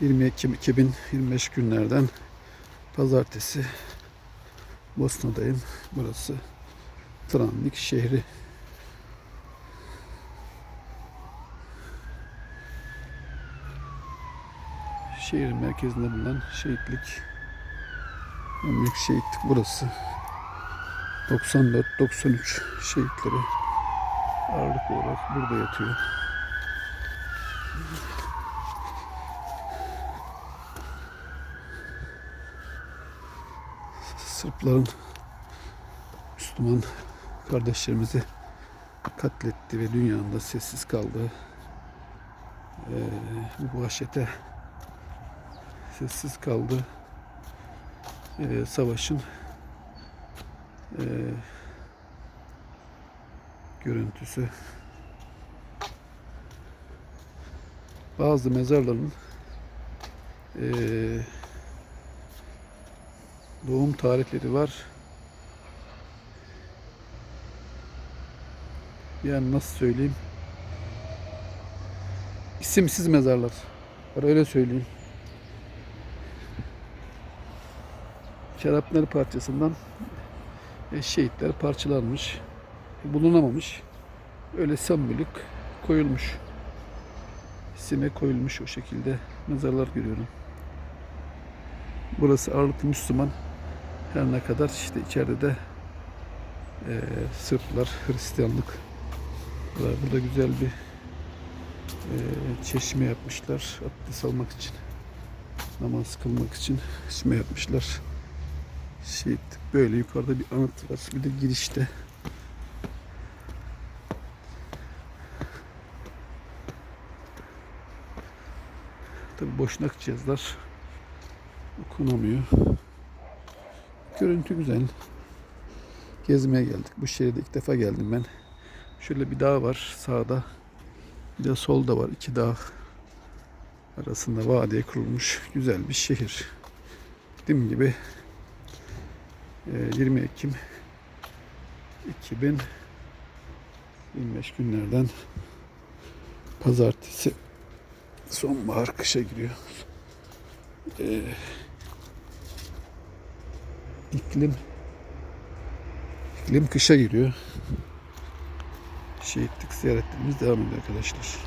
20 Ekim 2025 günlerden pazartesi Bosna'dayım. Burası Trannik şehri. Şehrin merkezinde bulunan şehitlik en büyük şehitlik burası. 94-93 şehitleri ağırlık olarak burada yatıyor. Sırpların Müslüman kardeşlerimizi katletti ve dünyanın da sessiz kaldığı eee, bu vahşete sessiz kaldığı eee, savaşın eee, görüntüsü. Bazı mezarların eee, doğum tarihleri var. Yani nasıl söyleyeyim? İsimsiz mezarlar. Var öyle söyleyeyim. Şarapnel parçasından şehitler parçalanmış. Bulunamamış. Öyle sembolik koyulmuş. İsime koyulmuş o şekilde mezarlar görüyorum. Burası ağırlıklı Müslüman. Her ne kadar işte içeride de e, Sırplar, Hristiyanlık var. Burada güzel bir e, çeşme yapmışlar. Abdest almak için. Namaz kılmak için çeşme yapmışlar. Şey, böyle yukarıda bir anıt var. Bir de girişte Tabi boşnak cihazlar okunamıyor. Görüntü güzel. Gezmeye geldik. Bu şehirde ilk defa geldim ben. Şöyle bir dağ var sağda. Bir de solda var. iki dağ arasında vadiye kurulmuş güzel bir şehir. Dediğim gibi e, 20 Ekim 2025 günlerden pazartesi sonbahar kışa giriyor. Ee, iklim iklim kışa giriyor. Şehitlik ziyaretlerimiz devam ediyor arkadaşlar.